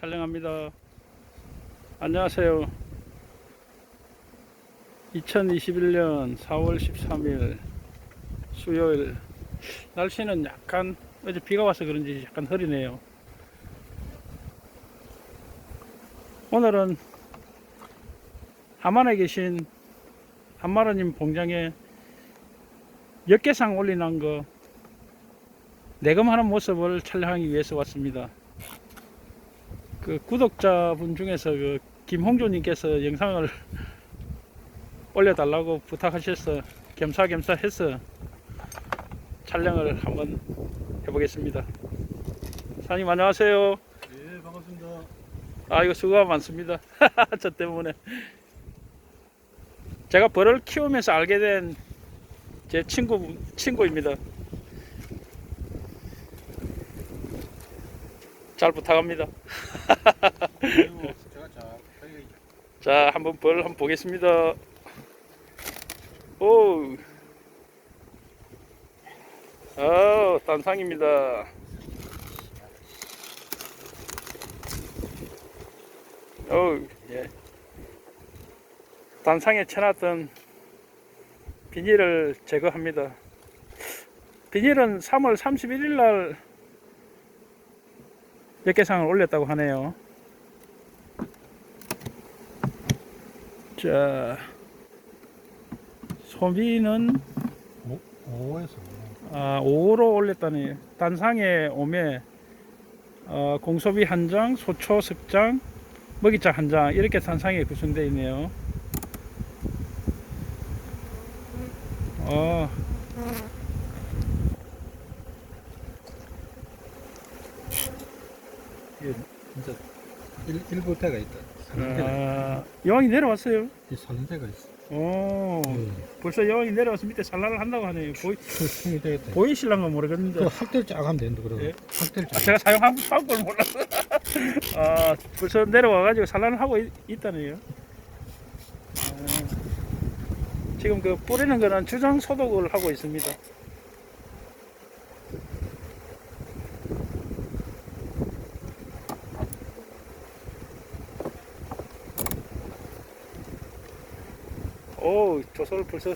촬영합니다. 안녕하세요. 2021년 4월 13일 수요일 날씨는 약간 어제 비가 와서 그런지 약간 흐리네요. 오늘은 하만에 계신 한마라님 봉장에 역계상 올리는 거 내검하는 모습을 촬영하기 위해서 왔습니다. 그 구독자분 중에서 그 김홍조님께서 영상을 올려달라고 부탁하셔서 겸사겸사 해서 촬영을 한번 해보겠습니다. 사장님 안녕하세요. 예, 반갑습니다. 아 이거 수고가 많습니다. 저 때문에 제가 벌을 키우면서 알게 된 제 친구 친구입니다. 잘 부탁합니다. 자, 한번 벌 한번 보겠습니다. 오, 아, 단상입니다. 오, 예. 단상에 쳐놨던 비닐을 제거합니다. 비닐은 3월 31일 날 몇 개상을 올렸다고 하네요. 자, 소비는 오, 오에서 아, 5로 올렸다니 단상에 오매 어, 공소비 한 장, 소초 석장, 먹이장 한장 이렇게 단상에 구성되어 있네요. 어, 이게 진짜 때가 있다. 데가 아, 여왕이 내려왔어요. 이 사는 데가 있어. 오, 예, 벌써 여왕이 내려와서 밑에 산란을 한다고 하네요. 보이, 그 충이 되겠다. 보이실랑가 모르겠는데. 그 학대를 쫙 하면 되는데 그러고 예. 학대를 아, 쫙. 제가 사용한 방법을 몰라서 아 벌써 내려와가지고 산란을 하고 있, 있다네요 아, 지금 그 뿌리는 거는 주정 소독을 하고 있습니다 오 조소를 벌써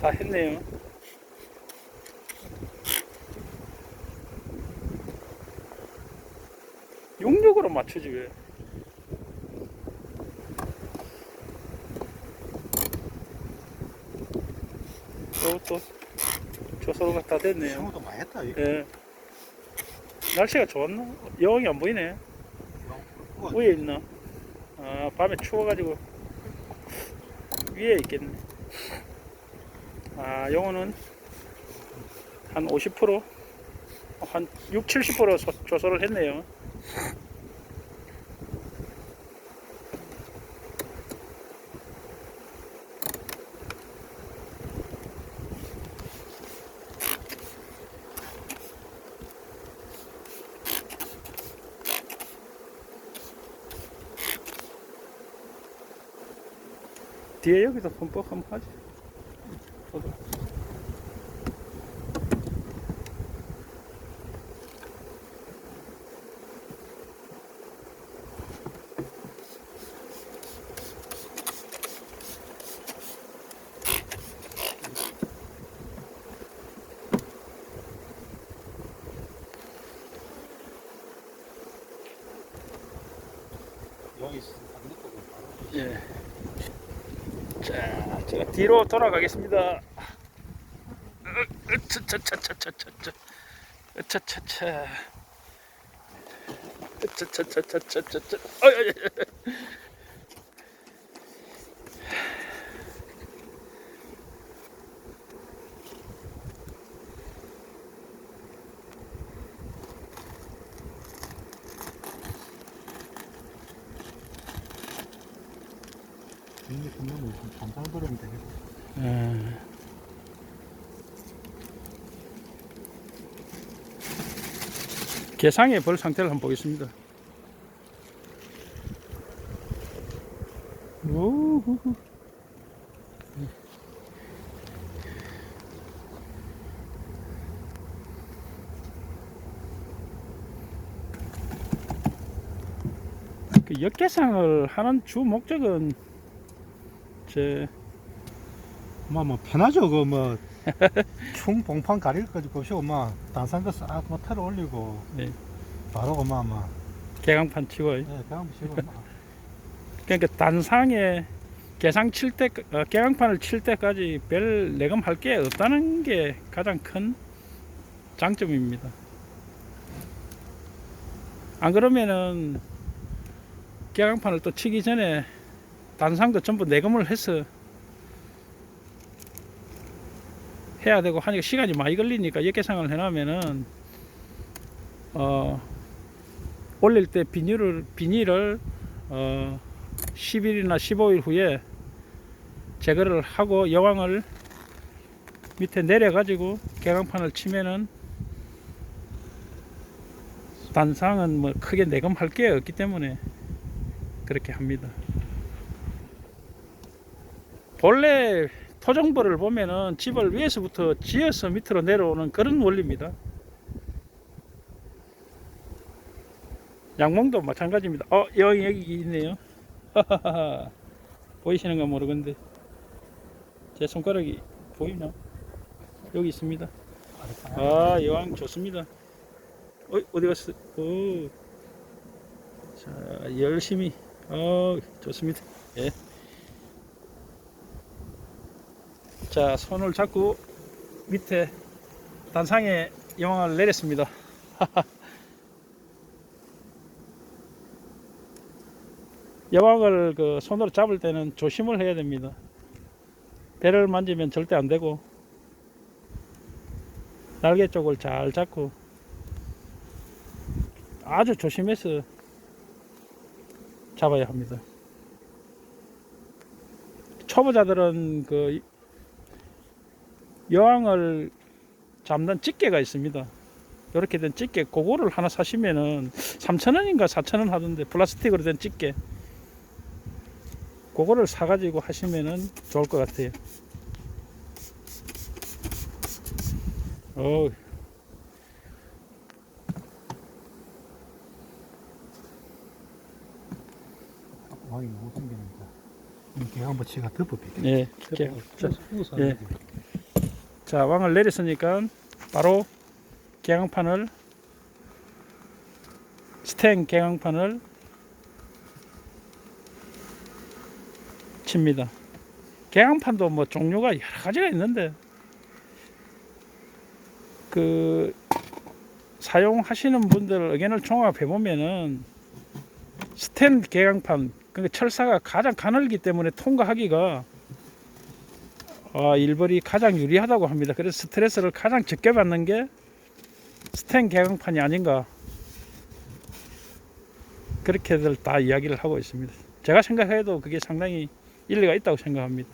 다 했네요 용력으로 맞추지 왜? 이것도 조소가 다 됐네요. 생각도 많이 했다. 이거. 예. 날씨가 좋았나? 여왕이 안 보이네. 위에 있나? 아 밤에 추워가지고 위에 있겠네. 아 영어는 한 50%? 한 6, 70% 소- 조소를 했네요. 뒤에 여기서 흠뻑 한번 하지. 저도. 여기. 안 바로. 예. 자, 제가 뒤로 돌아가겠습니다. 으차차차차차차차. 으차차차. 으차차차차차차. 좀 반상 버리면 되겠다. 음. 개상의 벌 상태를 한번 보겠습니다. 오호호. 그 역계상을 하는 주 목적은 제 뭐, 뭐, 편하죠. 그, 뭐, 충 봉판 가릴 거지. 보시고, 뭐, 단상 거 싹, 뭐, 털어 올리고. 네. 바로, 그, 뭐, 뭐, 개강판 치고 예, 그냥 보시고, 뭐. 그러니까 단상에 개상 칠 때, 어, 개강판을 칠 때까지 별 내검할 게 없다는 게 가장 큰 장점입니다. 안 그러면은 개강판을 또 치기 전에 단상도 전부 내검을 해서 해야 되고 하니까 시간이 많이 걸리니까 역계상을 해놓으면은 어 올릴 때 비닐을 비닐을 어 10일이나 15일 후에 제거를 하고 여왕을 밑에 내려 가지고 개강판을 치면은 단상은 뭐 크게 내검할 게 없기 때문에 그렇게 합니다. 본래 토종벌을 보면은 집을 위에서부터 지어서 밑으로 내려오는 그런 원리입니다. 양몽도 마찬가지입니다. 어, 여기 여기 있네요. 보이시는가 모르겠는데 제 손가락이 보이나? 여기 있습니다. 아, 여왕 좋습니다. 어, 어디 갔어? 오. 자, 열심히. 어, 좋습니다. 예. 자, 손을 잡고 밑에 단상에 여왕을 내렸습니다. 여왕을 그 손으로 잡을 때는 조심을 해야 됩니다. 배를 만지면 절대 안 되고 날개 쪽을 잘 잡고 아주 조심해서 잡아야 합니다. 초보자들은 그 여왕을 잡는 집게가 있습니다. 이렇게 된 집게 그거를 하나 사시면은 3,000원인가 4,000원 하던데 플라스틱으로 된 집게 그거를 사가지고 하시면은 좋을 것 같아요. 어, 왕이 너무 생기니까. 이렇게 한번 치가 덮어비게. 예, 후서 예. 자, 왕을 내렸으니까 바로 개강판을 스텐 개강판을 칩니다. 개강판도 뭐 종류가 여러 가지가 있는데 그 사용하시는 분들 의견을 종합해 보면은 스텐 개강판 그러니까 철사가 가장 가늘기 때문에 통과하기가 아, 일벌이 가장 유리하다고 합니다. 그래서 스트레스를 가장 적게 받는 게 스텐 개강판이 아닌가 그렇게들 다 이야기를 하고 있습니다. 제가 생각해도 그게 상당히 일리가 있다고 생각합니다.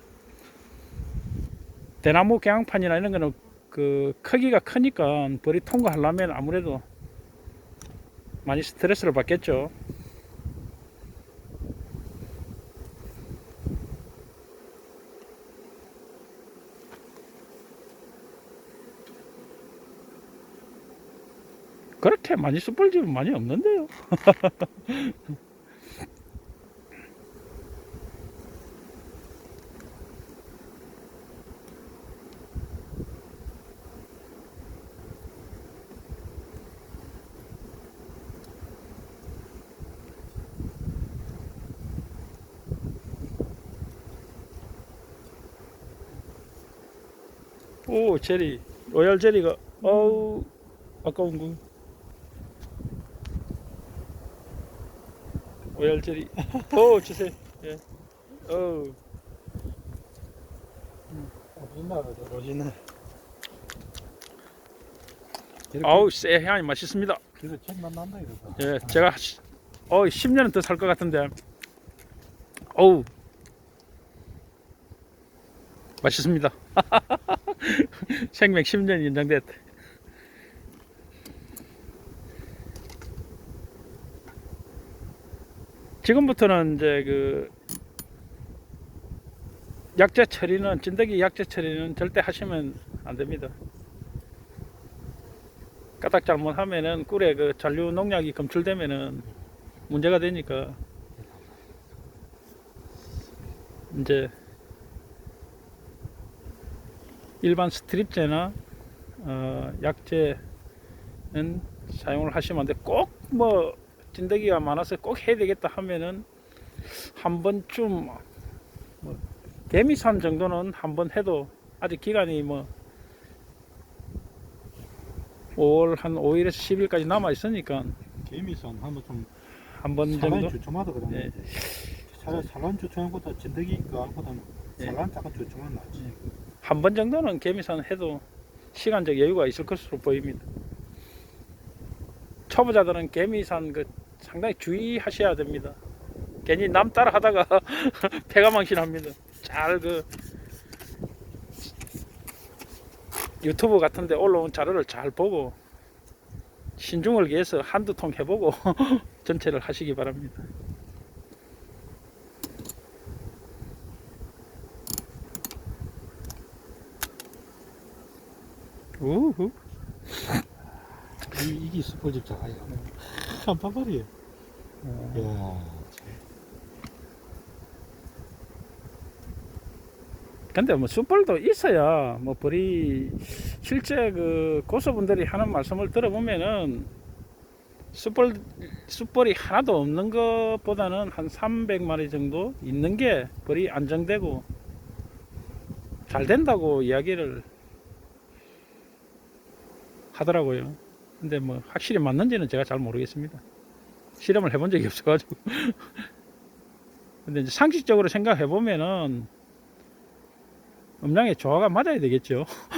대나무 개강판이나 이런 거는 그 크기가 크니까 벌이 통과하려면 아무래도 많이 스트레스를 받겠죠. 그렇게 많이 숯불 집은 많이 없는데요. 오 제리 로얄 제리가 어우 아까운 거 제리 오 주세요. 예. 어우 오리지널, 오리지널. 아우 쎄 향이 맛있습니다. 그래서 책 만 난다, 이러고. 예 제가 시- 어 10년은 더 살 것 같은데. 어우. 맛있습니다. 생맥 10년 인정됐다 지금부터는 이제 그 약재 처리는 진드기 약재 처리는 절대 하시면 안 됩니다. 까딱 잘못하면은 꿀에 그 잔류 농약이 검출되면은 문제가 되니까 이제 일반 스트립제나 어 약재는 사용을 하시면 안 돼. 꼭뭐 찐득이가 많아서 꼭 해야 되겠다 하면은 한 번쯤 뭐 개미산 정도는 한 번 해도 아직 기간이 뭐 5월 한 5일에서 10일까지 남아 있으니까 개미선 한번 좀 한번 산란 정도 주춤하다 그러면 예. 차라리 산란 주춤보다 진드기 거보다는 예. 산란 작은 주춤은 낫지. 한 번 정도는 개미산 해도 시간적 여유가 있을 것으로 보입니다. 초보자들은 개미산 그 상당히 주의하셔야 됩니다. 괜히 남 따라 하다가 폐가 망신합니다. 잘 그 유튜브 같은데 올라온 자료를 잘 보고 신중을 기해서 한두 통 해보고 전체를 하시기 바랍니다. 우후. 이, 이게 스포집 자가 야. 한 바바리. 어. 야. 근데 뭐 숯불도 있어야 뭐 벌이 실제 그 고수분들이 하는 말씀을 들어보면은 숯불 숯불이 하나도 없는 것보다는 한 300마리 정도 있는 게 벌이 안정되고 잘 된다고 이야기를 하더라고요. 근데 뭐 확실히 맞는지는 제가 잘 모르겠습니다. 실험을 해본 적이 없어가지고. 근데 이제 상식적으로 생각해 보면은 음량의 조화가 맞아야 되겠죠.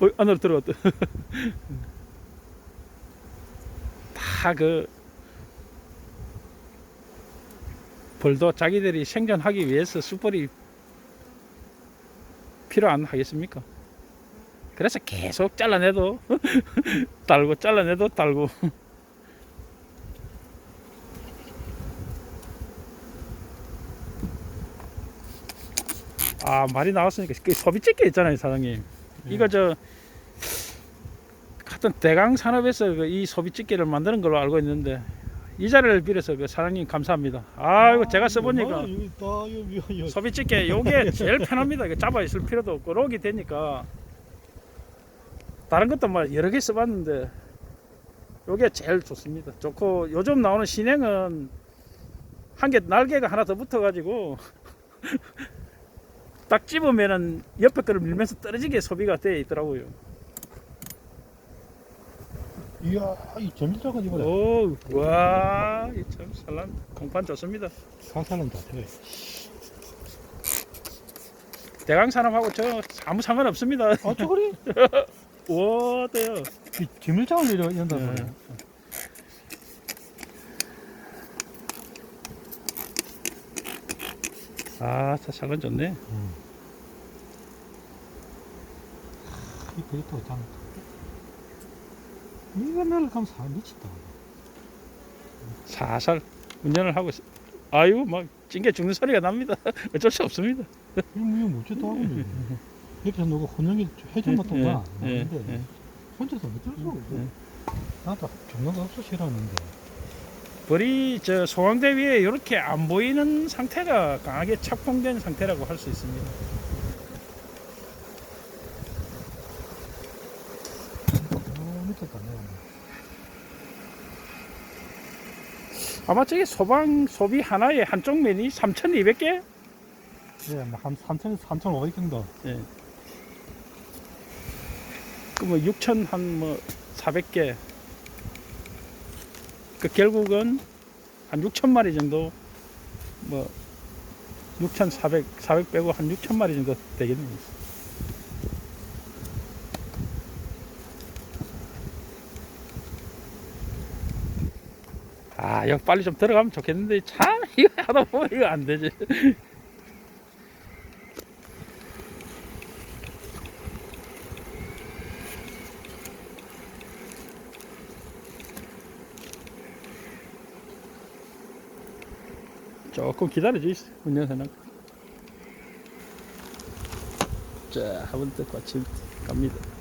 어, 안으로 들어갔다. 다 그 벌도 자기들이 생존하기 위해서 숯불이 필요 안 하겠습니까? 그래서 계속 잘라내도 달고 잘라내도 달고. 아 말이 나왔으니까 그 소비집게 있잖아요 사장님. 이거 저 하여튼 대강 산업에서 그이 소비집게를 만드는 걸로 알고 있는데 이 자리를 빌어서 그 사장님 감사합니다 아이고 제가 써보니까 여기. 여기. 소비집게 요게 제일 편합니다 잡아 있을 필요도 없고 록이 되니까 다른 것도 뭐 여러 개 써봤는데 요게 제일 좋습니다 좋고 요즘 나오는 신행은 한 개 날개가 하나 더 붙어가지고 딱 집으면은 옆에 거를 밀면서 떨어지게 소비가 되어 있더라고요 이야, 이 점자가 이거래. 오, 와, 이참 산란 공판 좋습니다. 사사는 다 돼. 대강 산업하고 저 아무 상관 없습니다. 아, 저거리? 와, 돼요. 이 지물장을 이런 이런단 예. 말이야. 아, 저 상관 좋네. 이 그릇도 장. 이거 내가 가면 사 미친다. 살살 운전을 하고 있... 아유, 막 찡겨 죽는 소리가 납니다. 어쩔 수 없습니다. 이거 뭐 못지도 하고 있네. 옆에서 누가 혼영이 해준 것도 봐. 예, 근데 예. 혼자서 어쩔 수가 없어. 예. 나도 경로가 없어 싫어하는데. 벌이 저 소황대 위에 이렇게 안 보이는 상태가 강하게 착공된 상태라고 할 수 있습니다. 어, 밑에다 내가. 아마 저게 소방 소비 하나에 한쪽 면이 3,200개? 예, 뭐한 3,000에서 3,500 정도. 예. 그뭐 6천 한뭐 400개. 그 결국은 한 6천 마리 정도 뭐 6,400, 400 빼고 한 6천 마리 정도 되겠네요. 아, 이거 빨리 좀 들어가면 좋겠는데 참 이거 하다 보면 이거 안 되지. 조금 기다려 주세요. 운전사는. 자, 한번 더 받침 갑니다.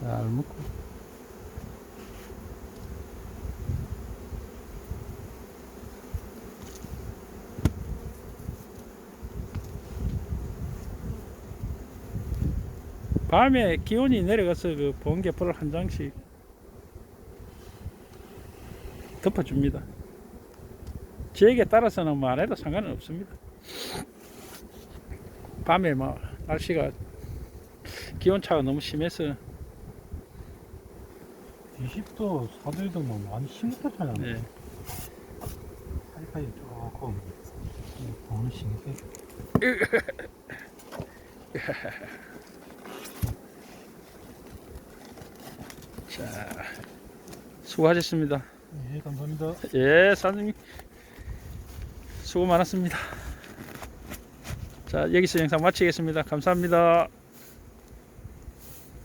잘 묶고. 밤에 기온이 내려가서 그 번개불을 한 장씩 덮어줍니다. 지역에 따라서는 뭐 안 해도 상관은 없습니다. 밤에 뭐 날씨가 기온차가 너무 심해서 20도 4도에도 뭐 많이 심각하잖아. 네. 살까지 조금 보는 신기해. 자 수고하셨습니다. 예, 감사합니다. 예, 사장님 수고 많았습니다. 자 여기서 영상 마치겠습니다. 감사합니다.